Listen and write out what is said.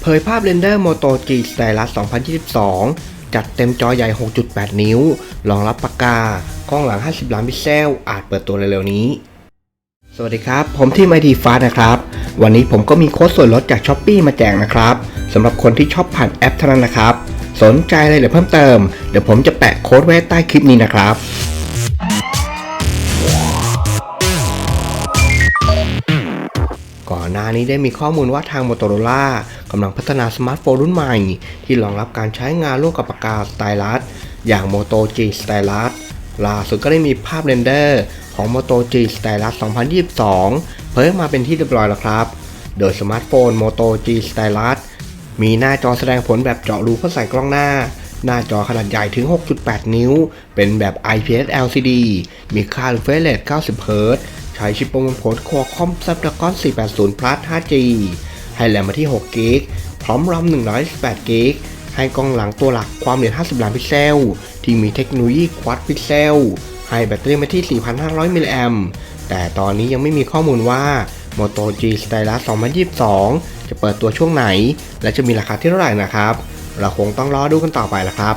เผยภาพเรนเดอร์ Moto G Stylus 2022 จัดเต็มจอใหญ่ 6.8 นิ้ว รองรับปากกากล้องหลัง 50 ล้านพิกเซล อาจเปิดตัวเร็วๆนี้ สวัสดีครับ ผมที่ไมดีฟ้านะครับ วันนี้ผมก็มีโค้ดส่วนลดจาก s h อ p e e มาแจกนะครับสำหรับคนที่ชอบผ่านแอปเท่านั้นนะครับ สนใจอะไรหรือเพิ่มเติม เดี๋ยวผมจะแปะโค้ดไว้ใต้คลิปนี้นะครับ ก่อนหน้านี้ได้มีข้อมูลว่าทาง Motorola กำลังพัฒนาสมาร์ทโฟนรุ่นใหม่ ที่รองรับการใช้งานร่วมกับปากกาสไตลัสอย่าง Moto G Stylus ล่าสุดก็ได้มีภาพเรนเดอร์ของ Moto G Stylus 2022 เผยออกมาเป็นที่เรียบร้อยแล้วครับ โดยสมาร์ทโฟน Moto G Stylus มีหน้าจอแสดงผลแบบเจาะรูเพื่อใส่กล้องหน้า หน้าจอขนาดใหญ่ถึง 6.8 นิ้ว เป็นแบบ IPS LCD มีค่า refresh rate 90 Hz ช้ชิปประมวลผล Qualcomm Snapdragon 480 Plus 5G ให้แรมมาที่6 g b พร้อม RAM 128 g b ให้กล้องหลังตัวหลักความละเอียด50 ล้านพิกเซล ที่มีเทคโนโลยี Quad Pixel ให้แบตเตอรี่มาที่ 4,500 มิลลิแอมแต่ตอนนี้ยังไม่มีข้อมูลว่า Moto G Stylus 2022 จะเปิดตัวช่วงไหน และจะมีราคาที่เท่าไหร่นะครับ เราคงต้องรอดูกันต่อไปละครับ